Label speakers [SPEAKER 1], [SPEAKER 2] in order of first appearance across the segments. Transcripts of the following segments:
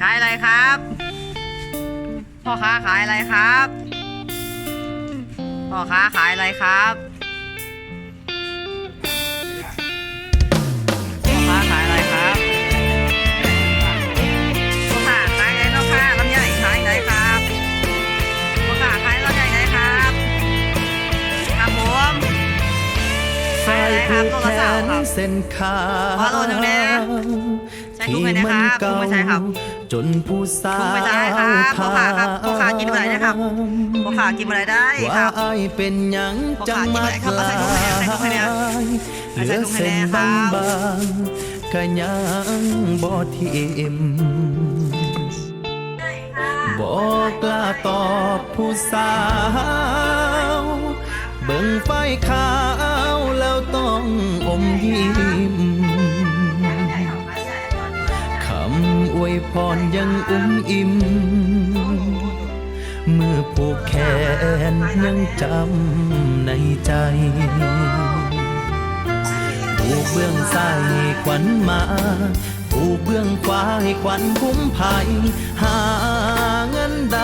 [SPEAKER 1] ขายอะไรครับ พ่อค้าขายอะไรครับ พ่อค้าขายอะไรครับายอะไรครับโทรศัพท์ครับ
[SPEAKER 2] ข
[SPEAKER 1] อโทษหนึ่งนะใช้ถุงไปนะครับถุงไม่ใช่ครับ
[SPEAKER 2] จนผู้สาว
[SPEAKER 1] ถุงไม่ใช่ครับพ่อค้าครับพ่อค้ากินอะไรนะครับพ่อค้ากินอะไรได้ครับ
[SPEAKER 2] อายเป็นยังจัง
[SPEAKER 1] ค้ากิน
[SPEAKER 2] มา
[SPEAKER 1] อะไรครับ
[SPEAKER 2] ลา
[SPEAKER 1] เอาใส่ถุงให้แน่เอาใส่ถุงให้แน่เอาใส่ถุงให้
[SPEAKER 2] เหลือเส้น
[SPEAKER 1] แน่ครับาบ
[SPEAKER 2] งๆก็ยังบ่ทิมบอกกล้าตอบผู้สาว เบิ่งไฟขาวแล้ว มยิ้มคำอวยพรยังอุ้มอิ่ม เมื่อผูกแขนยังจำในใจผู้เบื้องซ้ายให้ขวัญมาผู้เบื้องขวาให้ขวัญคุ้มภัย หาเงินใด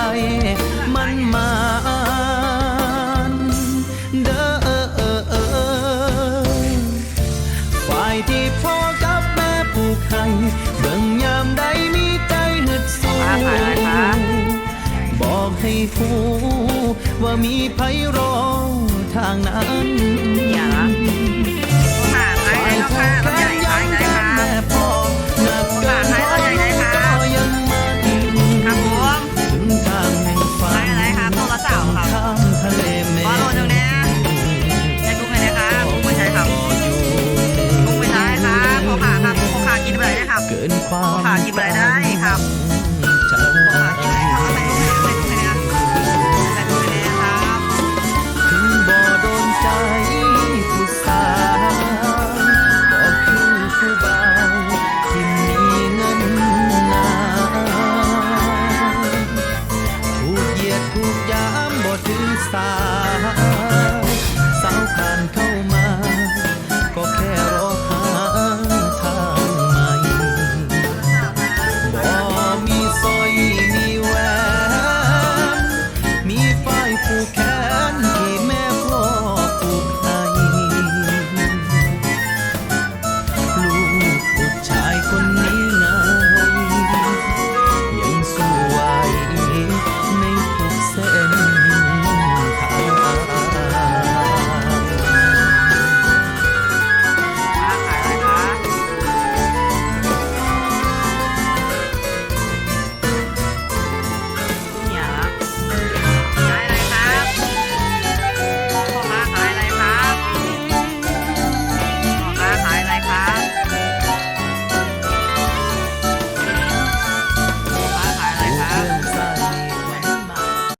[SPEAKER 2] มันมา ให้หูว่ามีไพรอทางนั้นอย่าละผ่านไปแล้วค่ะรถใหญ่ไป
[SPEAKER 1] ไหนคะผ่านไปรถใหญ่ไหนคะครับ
[SPEAKER 2] ผมไปอะไรคะโทรศัพท์ครับว่าโลนึงนะใน
[SPEAKER 1] กรุงเลยนะคะกรุงไม่ใช่ครับ
[SPEAKER 2] กุ้งไม่ใช่ครับโคขา
[SPEAKER 1] ครับโคขากินไปได้ครับโคขากินอะไรได้ครับ さ